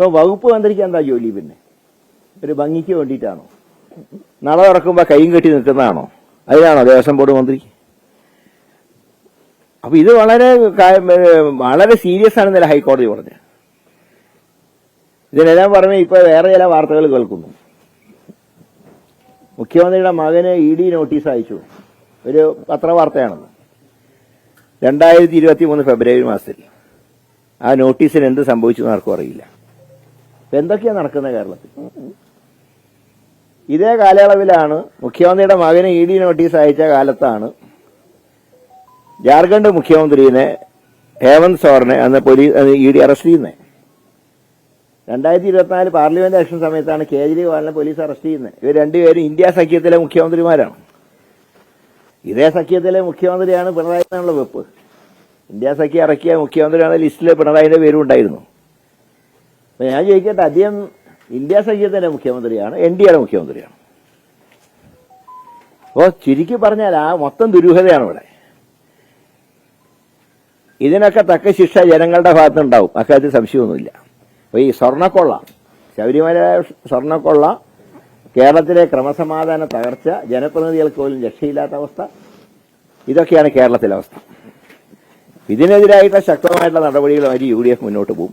ഇപ്പൊ വകുപ്പ് മന്ത്രിക്ക് എന്താ ജോലി പിന്നെ? ഒരു ഭംഗിക്ക് വേണ്ടിയിട്ടാണോ? നട തുറക്കുമ്പോ കൈയും കെട്ടി നിൽക്കുന്നതാണോ? അതിനാണോ ദേവസ്വം ബോർഡ് മന്ത്രി? അപ്പൊ ഇത് വളരെ വളരെ സീരിയസ് ആണ് ആണെന്നല്ല ഹൈക്കോടതി പറഞ്ഞത്. ഇതിനെല്ലാം പറഞ്ഞ് ഇപ്പൊ വേറെ ചില വാർത്തകൾ കേൾക്കുന്നു. മുഖ്യമന്ത്രിയുടെ മകന് ഇ ഡി നോട്ടീസ് അയച്ചു. ഒരു പത്രവാർത്തയാണെന്ന് രണ്ടായിരത്തി ഇരുപത്തി മൂന്ന് ഫെബ്രുവരി മാസത്തിൽ. ആ നോട്ടീസിന് എന്ത് സംഭവിച്ചു എന്ന് ആർക്കും അറിയില്ല. ഇപ്പൊ എന്തൊക്കെയാ നടക്കുന്നത് കേരളത്തിൽ? ഇതേ കാലയളവിലാണ് മുഖ്യമന്ത്രിയുടെ മകന് ഇ ഡി നോട്ടീസ് അയച്ച കാലത്താണ് ജാർഖണ്ഡ് മുഖ്യമന്ത്രിനെ ഹേമന്ത് സോറിനെ അന്ന് പോലീസ് ഇ ഡി അറസ്റ്റ് ചെയ്യുന്നത് രണ്ടായിരത്തി ഇരുപത്തിനാല് പാർലമെന്റ് ഇലക്ഷൻ സമയത്താണ് കേജ്രിവാളിനെ പോലീസ് അറസ്റ്റ് ചെയ്യുന്നത് ഇവർ രണ്ടുപേരും ഇന്ത്യ സഖ്യത്തിലെ മുഖ്യമന്ത്രിമാരാണ്. ഇതേ സഖ്യത്തിലെ മുഖ്യമന്ത്രിയാണ് പിണറായി എന്നുള്ള വെപ്പ്. ഇന്ത്യ സഖ്യം ഇറക്കിയ മുഖ്യമന്ത്രിയാണ് ലിസ്റ്റിൽ പിണറായിന്റെ പേരും ഉണ്ടായിരുന്നു. അപ്പൊ ഞാൻ ചോദിക്കട്ടെ അദ്ദേഹം ഇന്ത്യ സഖ്യത്തിന്റെ മുഖ്യമന്ത്രിയാണ് എൻ ഡി എയുടെ മുഖ്യമന്ത്രിയാണ്. അപ്പോ ചുരുക്കി പറഞ്ഞാൽ ആ മൊത്തം ദുരൂഹതയാണ് ഇവിടെ. ഇതിനൊക്കെ തക്ക ശിക്ഷ ജനങ്ങളുടെ ഭാഗത്തുണ്ടാവും അക്കാര്യത്തിൽ സംശയമൊന്നുമില്ല. അപ്പൊ ഈ സ്വർണക്കൊള്ള ശബരിമല സ്വർണക്കൊള്ള കേരളത്തിലെ ക്രമസമാധാന തകർച്ച ജനപ്രതിനിധികൾക്ക് പോലും രക്ഷയില്ലാത്ത അവസ്ഥ ഇതൊക്കെയാണ് കേരളത്തിലെ അവസ്ഥ. ഇതിനെതിരായിട്ടുള്ള ശക്തമായിട്ടുള്ള നടപടികളുമായി യു ഡി എഫ് മുന്നോട്ട് പോകും.